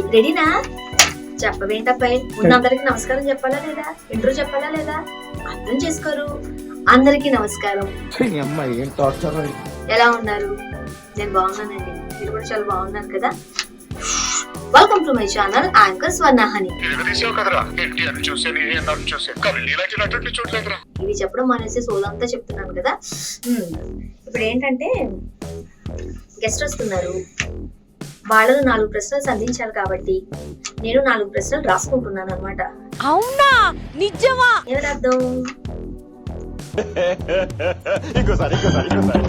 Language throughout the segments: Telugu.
రెడీనా? చెప్పవేంటబ్బాయి? ముందు అందరికి నమస్కారం చెప్పాలా లేదా? ఇంట్రో చెప్పాలా లేదా? అర్థం చేసుకోరు. అందరికీ నమస్కారం. అమ్మాయి ఏం టార్చర్ ఎలా ఉన్నారు? నేను బాగున్నానండి. మీరు కూడా చాలా బాగున్నారు కదా? Welcome to my channel anchor Swarnahani ఇవి చెప్పడం మానేసి సోదంతా చెప్తున్నాను కదా. ఇప్పుడు ఏంటంటే గెస్ట్ వస్తున్నారు. వాళ్ళను నాలుగు ప్రశ్నలు సంధించాలి కాబట్టి నేను నాలుగు ప్రశ్నలు రాసుకుంటున్నాను అనమాట అవునా? నిజమా? ఏమని అర్థం ఇంకోసారి ఇంకోసారి ఇంకోసారి.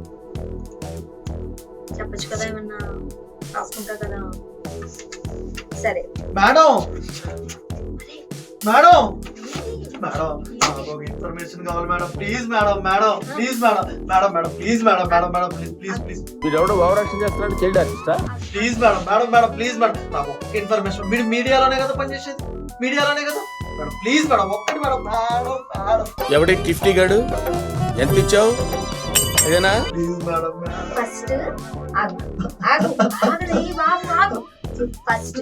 చెప్పొచ్చు కదా ఏమన్నా? రాసుకుంటా కదా. సరే. మేడం! మేడం! మేడం. నాకు ఒక ఇన్ఫర్మేషన్ కావాలి madam. Please madam madam please madam. Madam madam please madam madam madam please please please వీడెవడో ఓవరాక్షన్ చేస్తున్నాడు child ఆర్టిస్టా please madam madam madam please madam. నాకు ఒక్క ఇన్ఫర్మేషన్ మీరు మీడియాలోనే కదా పనిచేసేది? మీడియాలోనే కదా? మేడం ప్లీజ్ మేడం ఒక్కటి మేడం. Madam madam. ఎవడి టిఫ్టీ గాడు ఎంత ఇచ్చావు? ఇదేనా ప్లీజ్ మేడం ఫస్ట్ ఆగు. ఆగు. ఆగలే బాబు ఆగు. ఫస్ట్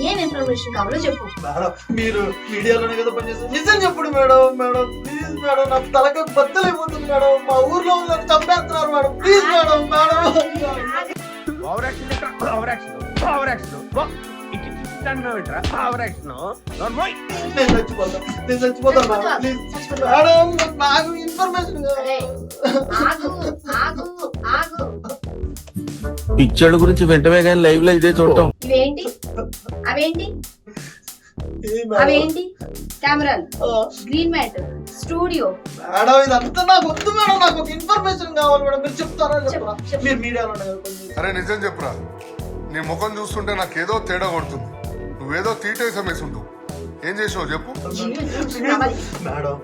ఏం ఇన్ఫర్మేషన్ కావాలో చెప్పు. మేడం మీరు మీడియాలోనే కదా పనిచేస్తారు నిజం చెప్పుడు మేడం మేడం ప్లీజ్ మేడం నా తలక బద్దలైపోతుంది మేడం. మా ఊర్లో ఉన్న చంపేస్తున్నారు మేడం. Please madam madam. నేను చచ్చిపోతాను నేను చచ్చిపోతాను మేడం ప్లీజ్ మేడం నాకు ఇన్ఫర్మేషన్ సరే ఆగు ఆగు పిక్చర్ల గురించి వెంటనే కానీ లైవ్లో ఇదే చూడటం. ఇవేంటి? అవేంటి? అవేంటి? కెమెరాలు. గ్రీన్ మ్యాట్ స్టూడియో మేడం ఇదంతా నాకు వద్దు మేడం. నాకు ఒక ఇన్ఫర్మేషన్ కావాలి మేడం. మీరు చెప్తారా చెప్పరా. మీరు పనిచేస్తారు. అరే నిజం చెప్పురా. నీ ముఖం చూస్తుంటే నాకేదో తేడా కొడుతుంది. నువ్వేదో తీటేసం వేసి ఉంటావు ఏం చేసావు చెప్పు. మేడం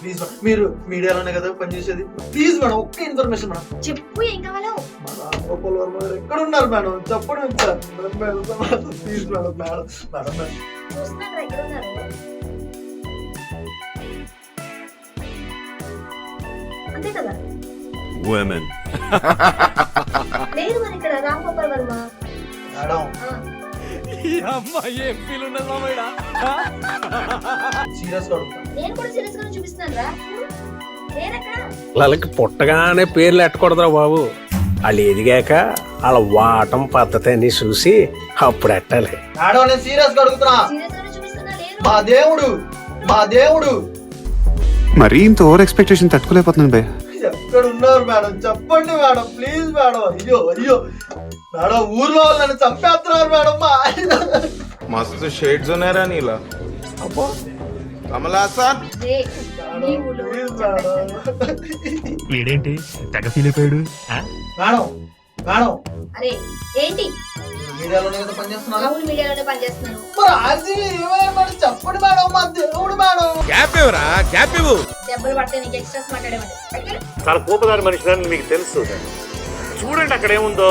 ప్లీజ్ మీరు మీడియాలోనే కదా పనిచేసేది. ప్లీజ్ మేడం ఒక్క ఇన్ఫర్మేషన్ మేడం. చెప్పు ఏం కావాలో. మా రాజగోపాల్ వర్మ గారు ఎక్కడ ఉన్నారు మేడం? చెప్పడం ప్లీజ్ మేడం మేడం మేడం అంతే కదా? Women. లేదు మరి ఇక్కడ రామ్ గోపాల్ వర్మ. మేడం ఆ, అమ్మాయి ఏం ఫీల్ ఉన్నది మామయ్య సీరియస్గా అడుగుతాను నేను కూడా సీరియస్గా చూపిస్తున్నాను రా. నేనెక్కడ? వాళ్ళకి పుట్టగానే పేర్లు ఎట్టకూడదురా బాబు. వాళ్ళు ఎదిగాక వాళ్ళ వాటం పద్ధతి అని చూసి అప్పుడు ఎట్టాలి? సీరియస్ అడుగుతున్నా. మా దేవుడు మా దేవుడు. మరీ ఇంత ఓవర్ ఎక్స్పెక్టేషన్ తట్టుకోలేకపోతున్నాను భయ్య. ఎక్కడ ఉన్నారు మేడం? చెప్పండి మేడం ప్లీజ్ మేడం. అయ్యో అయ్యో. మేడం ఊర్లో వాళ్ళు నన్ను చంపేస్తున్నారు మేడం మస్తు షేడ్స్ ఉన్నారా నీలా. అబ్బో. కమలాసన్ వీడేంటి? తెగ ఫీల్ అయిపోయాడు మేడం మేడం. అరే ఏంటి? మీడియాలోనే కదా పనిచేస్తున్నారు మామూలు మీడియాలోనే పనిచేస్తున్నాను మరి ఆర్జీవి ఏమైనా మేడం చెప్పండి మేడం మా దేవుడు మేడం. గ్యాప్ ఇవ్వరా? గ్యాప్ ఇవ్వు. దెబ్బలు పడితే నీకు ఎక్స్ట్రాస్ మాట్లాడేవాడి ఓకే? చాలా కోపదారి మనిషి మీకు తెలుసు. చూడండి అక్కడ ఏముందో.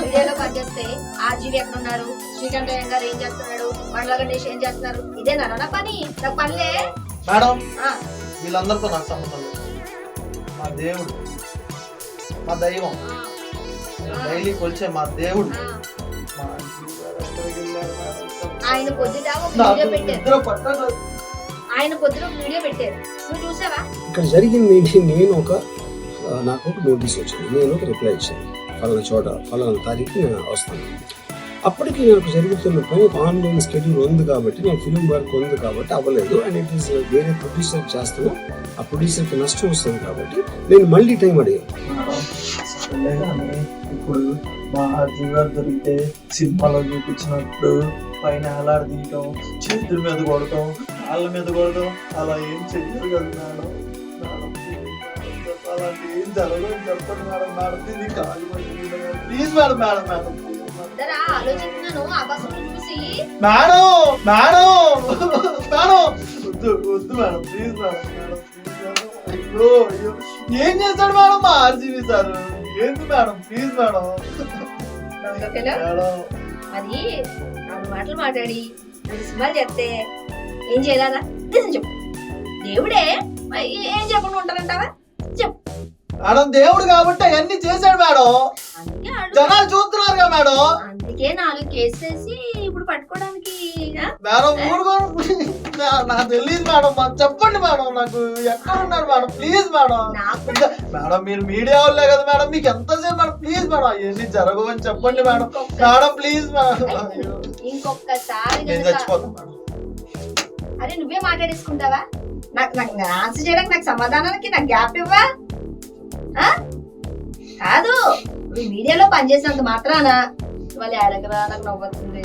మీడియాలో పనిచేస్తే ఆర్జీవి ఎక్కడ ఉన్నారు? శ్రీకాంత్ అయ్య గారు ఏం చేస్తున్నాడు? మండల గణేష్ ఏం చేస్తున్నారు? ఇదేనా నా పని. నాకు పనిలే. మేడం ఆ, వీళ్ళందరితో నాకు సంబంధం లేదు. మా దేవుడు మా దైవం. ఆ, డైలీ కొలిచే మా దేవుడు. ఆ. మా? ఆయన పొద్దుట ఒక నాకు వీడియో పెట్టారు. నిద్ర పట్టట్లేదు. ఆయన పొద్దున ఒక వీడియో పెట్టారు. నువ్వు చూసావా? ఇక్కడ జరిగింది ఏంటి? నేను ఒక నాకు ఒక నోటీస్ వచ్చింది. నేను ఒక రిప్లై ఇచ్చాను. ఫలానా చోట ఫలానా తారీఖు నేను వస్తాను. అప్పటికి నాకు జరుగుతున్న పని ఒక ఆన్లైన్ స్కెడ్యూల్ ఉంది కాబట్టి నేను ఫిలిం వర్క్ ఉంది కాబట్టి అవ్వలేదు. అండ్ ఇట్ ఈస్ వేరే ప్రొడ్యూసర్ చేస్తాను ఆ ప్రొడ్యూసర్కి నష్టం వస్తుంది కాబట్టి నేను మళ్ళీ టైం అడిగాను. ఇప్పుడు మా ఆర్జీవి గారు దొరికితే సినిమాలో చూపించినట్టు పైన ఎలాడ తీయటం చేతుల మీద కొడటం కాళ్ళ మీద కొడటం అలా ఏం చెయ్యరు కదా మేడం, అలాంటి ఏం జరగదు చెప్పండి మేడం మేడం దీన్ని కాలు ప్లీజ్ మేడం మేడం మేడం ఇద్దరా ఆలోచిస్తున్నాను ఆకాశంలో చూసి. మేడం మేడం మేడం వద్దు వద్దు madam please madam madam please madam అయ్యో అయ్యో. ఏం చేస్తాడు మేడం మా ఆర్జీవి సార్ ఏంటి మేడం ప్లీజ్ మేడం అది నాలుగు మాటలు మాట్లాడి రెండు సినిమాలు చెప్తే ఏం చేయాలా? నిజం చెప్పు. దేవుడే ఏం చెప్పకుండా ఉంటారంటావా? చెప్పు. మేడం దేవుడు కాబట్టి అవన్నీ చేశాడు మేడం. జనాలు చూస్తున్నారు కదా మేడం. అందుకే నాలుగు కేసులు వేసి ఇప్పుడు పట్టుకోవడానికి? మేడం ఊరుకోను నా- నాకు తెలియదు మేడం. మాకు చెప్పండి మేడం. నాకు ఎక్కడ ఉన్నారు మేడం? Please madam. మేడం మీరు మీడియా వాళ్ళే కదా మేడం. మీకు ఎంతసేపు మేడం? Please madam. అవన్నీ జరగవని చెప్పండి మేడం. Madam please madam. ఇంకొకసారి నేను చచ్చిపోతాను మేడం. అరే నువ్వే మాట్లాడేసుకుంటావా? నాకు నాకు ఆన్సర్ చేయడానికి నాకు సమాధానానికి నాకు గ్యాప్ ఇవ్వా? కాదు మీడియాలో పనిచేసినంత మాత్రాన వాళ్ళు ఏడకరా నాకు నవ్వుతుంది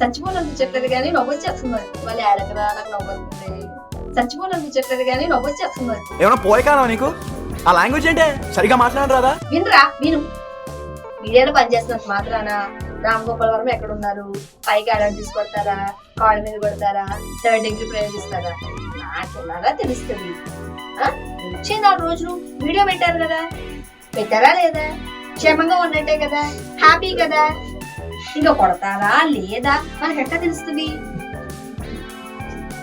చచ్చిపోవాలనిపించట్లేదు కానీ నవ్వొచ్చేస్తుంది. వాళ్ళు ఏడకరా నాకు నవ్వుతుంది చచ్చిపోవాలనిపించట్లేదు కానీ నవ్వొచ్చేస్తుంది. ఏమన్నా పోయకానా నీకు? ఆ లాంగ్వేజ్ ఏంటే? సరిగా మాట్లాడరు రాదా? వినరా విను. మీడియాలో పనిచేస్తున్నంత మాత్రాన రామ్ గోపాల్ వర్మ ఎక్కడ ఉన్నారు పైకి ఆడని తీసుకొడతారా కాళ్ళ మీద కొడతారా? థర్డ్ డిగ్రీ ప్రయోగిస్తారా? నాకు ఎలాగా తెలుస్తుంది. నాలుగు రోజులు వీడియో పెట్టారు కదా? పెట్టారా లేదా? క్షేమంగా ఉన్నట్టే కదా? హ్యాపీ కదా? ఇంకా కొడతారా లేదా? మనకి ఎట్లా తెలుస్తుంది?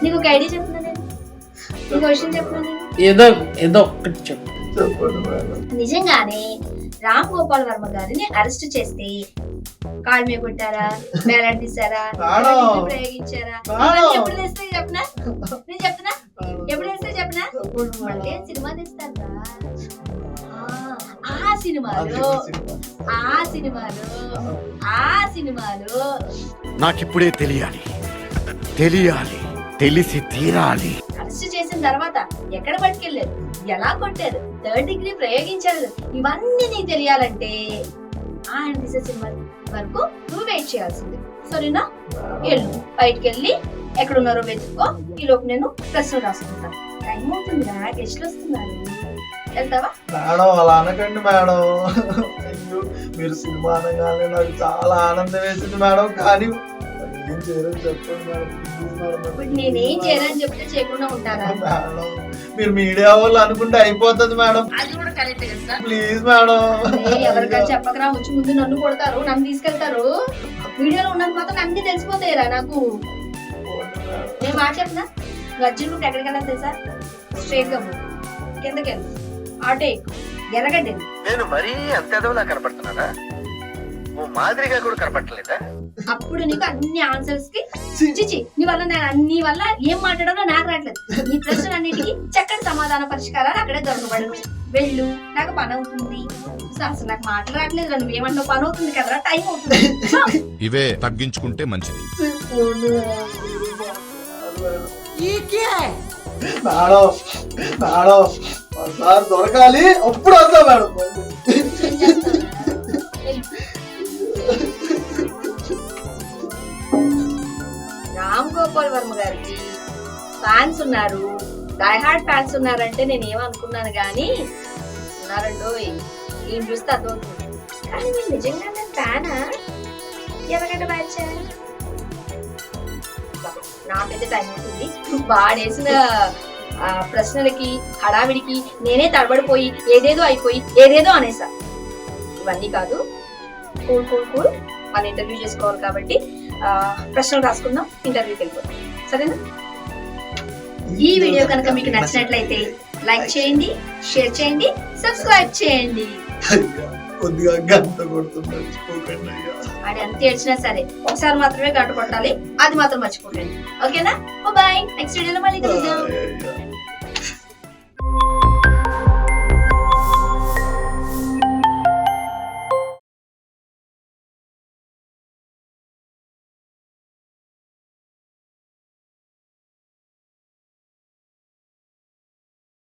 నీకు ఒక ఐడియా చెప్తున్నా నేను? నీకు విషయం చెప్తున్నా నేను? ఏదో ఏదో ఒక్కటి చెప్పు. నిజంగానే రామ్ గోపాల్ వర్మ గారిని అరెస్ట్ చేస్తే కాళ్ళ మీద కొట్టారా వేలాడి తీసారా ప్రయోగించారా? ఎప్పుడు తెస్తే చెప్పనా? నేను చెప్తున్నా? ఎప్పుడు తెస్తే మళ్ళీ. సినిమా తెస్తారా ఆ, ఆ సినిమాలో. ఆ సినిమాలో. ఆ. సినిమాలో. నాకిప్పుడే తెలియాలి. తెలియాలి. తెలిసి తీరాలి. అరెస్ట్ చేసిన తర్వాత ఎక్కడ పట్టుకెళ్ళారు? ఎలా కొట్టారు? థర్డ్ డిగ్రీ ప్రయోగించారు. ఇవన్నీ నీకు తెలియాలంటే ఆయన తీసే సినిమా వరకు నువ్వు వెయిట్ చేయాల్సింది. సరేనా? వెళ్ళు. బయటికి వెళ్ళి ఎక్కడున్నారో వెతుక్కో ఈ లోపు నేను ప్రశ్నలు రాసుకుంటాను టైం అవుతుందిరా గెస్ట్లు వస్తున్నారు. వెళ్తావా? మేడం అలా అనకండి మేడం. అయ్యో మీరు సినిమా అనగానే నాకు చాలా ఆనందం వేసింది మేడం. కానీ ఏం చేయాలని చెప్పండి మేడం. ఇప్పుడు నేనేం చేయాలని చెప్తే చేయకుండా ఉంటారా? మేడం మీరు మీడియా వాళ్ళు అనుకుంటే అయిపోతుంది మేడం. అది కూడా కరెక్ట్ కదా సార్. Please madam. ఎవరికైనా చెప్పకరా వచ్చి ముందు నన్ను కొడతారు నన్ను తీసుకెళ్తారు. వీడియోలో ఉన్నది మాత్రం అన్ని తెలిసిపోతాయిరా నాకు. నేను మాట చెప్పనా గజ్జలు నువ్వు ఎక్కడికి వెళ్ళాలి తెలుసా? స్ట్రేట్గా. కిందకి వెళ్ళు. ఆటో వెళ్ళు. నేను మరీ అంత ఎదవలా కనపడుతున్నానా? ఓ మాదిరిగా కూడా కనపడలేదా అప్పుడు నీకు అన్ని ఆన్సర్స్కి చిచి నీ వల్ల నేను అన్ని వల్ల ఏం మాట్లాడాలో నాకు రావట్లేదు. నీ ప్రశ్నలన్నిటికీ చక్కటి సమాధాన పరిష్కారాలు అక్కడే దొరకబడను వెళ్ళు. నాకు పని అవుతుంది. అసలు నాకు మాటలు రావట్లేదు రా, నువ్వేమన్నావు పని అవుతుంది కదరా టైం అవుతుంది. ఇవే తగ్గించుకుంటే మంచిది. మేడం మేడం ఒకసారి దొరకాలి అప్పుడు వద్దా మేడం. రామ్ గోపాల్ వర్మ గారికి ఫ్యాన్స్ ఉన్నారు. డైహార్డ్ ఫ్యాన్స్ ఉన్నారంటే నేను ఏమనుకున్నాను కానీ ఉన్నారండోయ్ ఈయన చూస్తే అర్థమవుతుంది. కానీ నిజంగా నేను ఫ్యానా? ఎవరికంటే బ్యాచ్ నాకైతే టైం అవుతుంది. వాడేసిన ప్రశ్నలకి హడావిడికి నేనే తడబడిపోయి ఏదేదో అయిపోయి ఏదేదో అనేసా. ఇవన్నీ కాదు. Cool cool cool. మన ఇంటర్వ్యూ చేసుకోవాలి కాబట్టి ప్రశ్నలు రాసుకుందాం ఇంటర్వ్యూకి వెళ్ళిపోతాం సరేనా? ఈ వీడియో కనుక మీకు నచ్చినట్లయితే లైక్ చేయండి షేర్ చేయండి సబ్స్క్రైబ్ చేయండి. కొద్దిగా గంట మర్చిపోకండి అయ్యా. ఆడి అంత ఏడ్చినా సరే ఒకసారి మాత్రమే గంట కొట్టాలి అది మాత్రం మర్చిపోకండి. ఓకేనా? బాయ్ నెక్స్ట్ వీడియోలో మళ్ళీ కలుద్దాం.